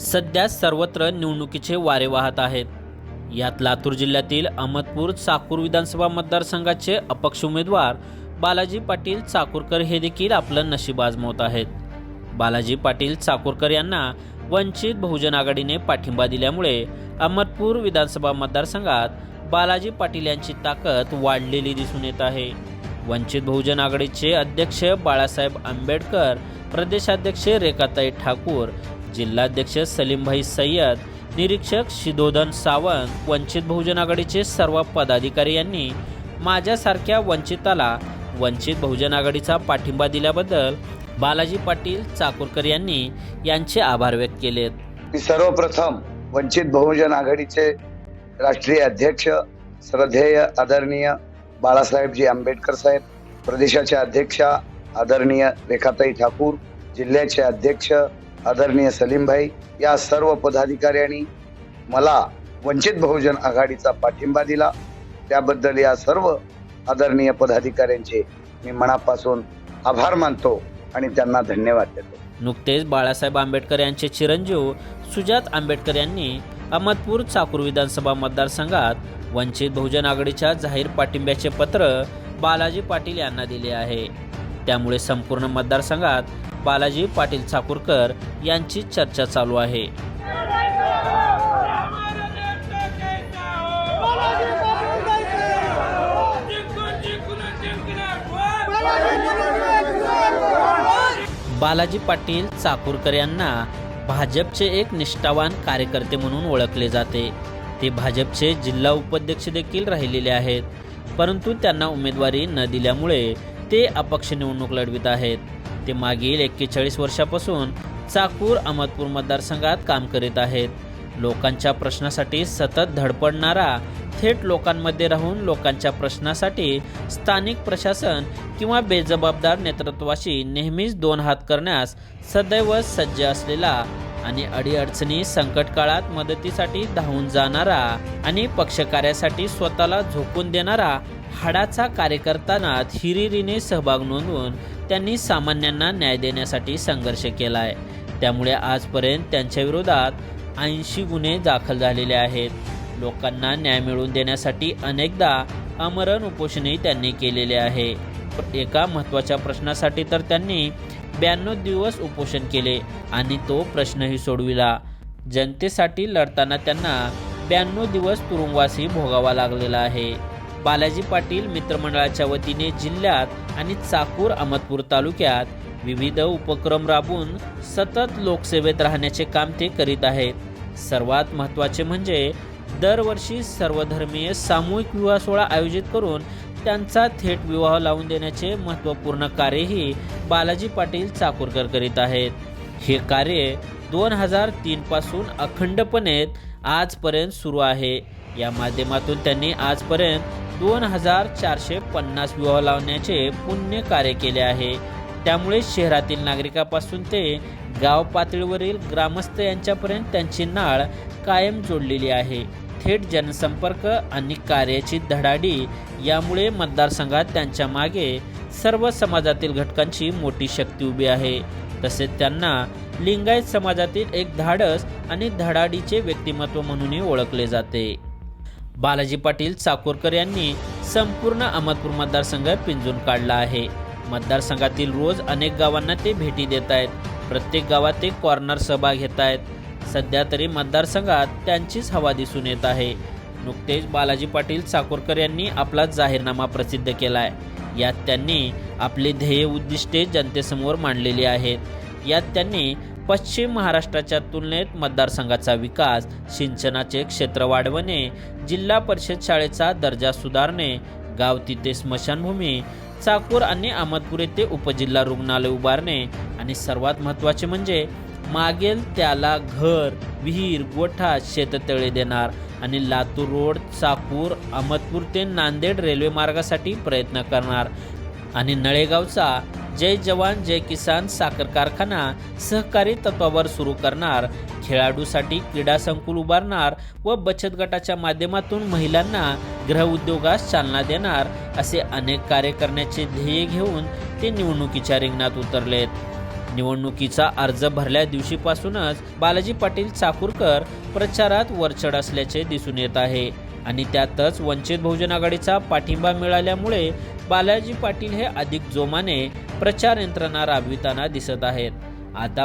सध्या सर्वत्र निवडणुकीचे वारे वाहत आहेत. यात लातूर जिल्ह्यातील अहमदपूर चाकूर विधानसभा मतदारसंघाचे अपक्ष उमेदवार बालाजी पाटील चाकूरकर हे देखील आपलं नशीब आजमवत आहेत. बालाजी पाटील चाकूरकर यांना वंचित बहुजन आघाडीने पाठिंबा दिल्यामुळे अहमदपूर विधानसभा मतदारसंघात बालाजी पाटील यांची ताकद वाढलेली दिसून येत आहे. वंचित बहुजन आघाडीचे अध्यक्ष बाळासाहेब आंबेडकर प्रदेशाध्यक्ष रेखाताई ठाकूर जिल्हाध्यक्ष सलीमभाई सय्यद निरीक्षक शिदोधन सावंत वंचित बहुजन आघाडीचे सर्व पदाधिकारी यांनी माझ्यासारख्या वंचिताला वंचित बहुजन आघाडीचा पाठिंबा दिल्याबद्दल बालाजी पाटील चाकूरकर यांनी यांचे आभार व्यक्त केलेत. मी सर्वप्रथम वंचित बहुजन आघाडीचे राष्ट्रीय अध्यक्ष श्रद्धेय आदरणीय बाळासाहेबजी आंबेडकर साहेब प्रदेशाचे अध्यक्ष आदरणीय रेखाताई ठाकूर जिल्ह्याचे अध्यक्ष आदरणीय सलीमभाई या सर्व पदाधिकाऱ्यांनी मला वंचित बहुजन आघाडीचा पाठिंबा दिला. त्याबद्दल या सर्व आदरणीय पदाधिकाऱ्यांचे मी मनापासून आभार मानतो आणि त्यांना धन्यवाद देतो. नुकतेच बाळासाहेब आंबेडकर यांचे चिरंजीव सुजात आंबेडकर यांनी अहमदपूर चाकूर विधानसभा मतदारसंघात वंचित बहुजन आघाडीच्या जाहीर पाठिंब्याचे पत्र बालाजी पाटील यांना दिले आहे. त्यामुळे संपूर्ण मतदारसंघात बालाजी पाटील चाकूरकर यांची चर्चा चालू आहे. बालाजी पाटील चाकूरकर यांना भाजपचे एक निष्ठावान कार्यकर्ते म्हणून ओळखले जाते. ते भाजपचे जिल्हा उपाध्यक्ष देखील राहिलेले आहेत. परंतु त्यांना उमेदवारी न दिल्यामुळे ते अपक्ष निवडणूक लढवित आहेत. ते मागील एक्केचाळीस वर्षापासून चाकूर अहमदपूर मतदारसंघात काम करीत आहेत. लोकांच्या प्रश्नासाठी सतत धडपडणारा थेट लोकांमध्ये राहून लोकांच्या प्रश्नासाठी स्थानिक प्रशासन किंवा बेजबाबदार नेतृत्वाशी नेहमीच दोन हात करण्यास सदैव सज्ज असलेला आणि अडीअडचणी संकट काळात मदतीसाठी धावून जाणारा आणि पक्षकार्यासाठी स्वतःला झोकून देणारा हाडाचा कार्यकर्त्यांना हिरिरीने सहभाग नोंदवून त्यांनी सामान्यांना न्याय देण्यासाठी संघर्ष केला आहे त्यामुळे आजपर्यंत त्यांच्या विरोधात ऐंशी गुन्हे दाखल झालेले आहेत. लोकांना न्याय मिळवून देण्यासाठी अनेकदा आमरण उपोषणही त्यांनी केलेले आहे. एका महत्त्वाच्या प्रश्नासाठी तर त्यांनी ब्याण्णव दिवस उपोषण केले आणि तो प्रश्नही सोडविला. जनतेसाठी लढताना त्यांना ब्याण्णव दिवस तुरुंगवासही भोगावा लागलेला आहे. बालाजी पाटील मित्रमंडळाच्या वतीने जिल्ह्यात आणि चाकूर अहमदपूर तालुक्यात विविध उपक्रम राबवून सतत लोकसेवेत राहण्याचे काम ते करीत आहेत. सर्वात महत्त्वाचे म्हणजे दरवर्षी सर्वधर्मीय सामूहिक विवाह सोहळा आयोजित करून त्यांचा थेट विवाह लावून देण्याचे महत्त्वपूर्ण कार्यही बालाजी पाटील चाकूरकर करीत आहेत. हे कार्य दोन हजार तीनपासून अखंडपणे आजपर्यंत सुरू आहे. या माध्यमातून त्यांनी आजपर्यंत दोन हजार चारशे पन्नास विवाह लावण्याचे पुण्य कार्य केले आहे. त्यामुळे शहरातील नागरिकापासून ते गाव पातळीवरील ग्रामस्थ यांच्यापर्यंत त्यांची नाळ कायम जोडलेली आहे. थेट जनसंपर्क आणि कार्याची धडाडी यामुळे मतदारसंघात त्यांच्या मागे सर्व समाजातील घटकांची मोठी शक्ती उभी आहे. तसेच त्यांना लिंगायत समाजातील एक धाडस आणि धडाडीचे व्यक्तिमत्व म्हणूनही ओळखले जाते. बालाजी पाटील चाकूरकर यांनी संपूर्ण अहमदपूर मतदारसंघ पिंजून काढला आहे. मतदारसंघातील रोज अनेक गावांना ते भेटी देत आहेत. प्रत्येक गावात ते कॉर्नर सभा घेत आहेत. सध्या तरी मतदारसंघात त्यांचीच हवा दिसून येत आहे. नुकतेच बालाजी पाटील चाकूरकर यांनी आपला जाहीरनामा प्रसिद्ध केला आहे यात त्यांनी आपली ध्येय उद्दिष्टे जनतेसमोर मांडलेली आहेत. यात त्यांनी पश्चिम महाराष्ट्राच्या तुलनेत मतदारसंघाचा विकास सिंचनाचे क्षेत्र वाढवणे जिल्हा परिषद शाळेचा दर्जा सुधारणे गाव तिथे स्मशानभूमी चाकूर आणि अहमदपूर येथे उपजिल्हा रुग्णालय उभारणे आणि सर्वात महत्त्वाचे म्हणजे मागेल त्याला घर विहीर गोठा शेततळे देणार आणि लातूर रोड चाकूर अहमदपूर ते नांदेड रेल्वे मार्गासाठी प्रयत्न करणार आणि नळेगावचा जय जवान जय किसान साखर कारखाना सहकारी तत्वावर सुरू करणार. खेळाडूसाठी क्रीडा संकुल उभारणार व बचत गटाच्या माध्यमातून महिलांना गृहउद्योगास चालना देणार असे अनेक कार्य करण्याचे ध्येय घेऊन ते निवडणुकीच्या रिंगणात उतरलेत. निवडणुकीचा अर्ज भरल्या दिवशीपासूनच बालाजी पाटील चाकूरकर प्रचारात वरचढ असल्याचे दिसून येत आहे. आणि त्यातच वंचित बहुजन आघाडीचा पाठिंबा मिळाल्यामुळे बालाजी पाटील हे अधिक जोमाने प्रचार यंत्रणा राबविताना दिसत आहेत. आता